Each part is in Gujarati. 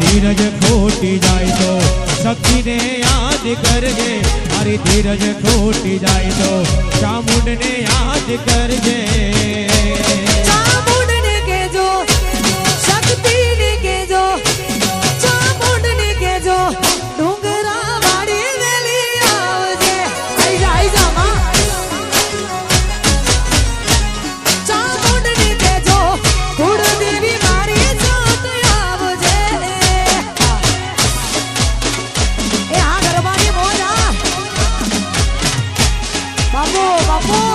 ધીરજ ખોટી જાય તો સખીને યાદ કરજે. મારી ધીરજ ખોટી જાય તો ચામુંડને યાદ કરજે. oh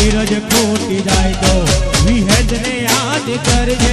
ધીરજ ખોટી જાય તો વિહેદને યાદ કરજે.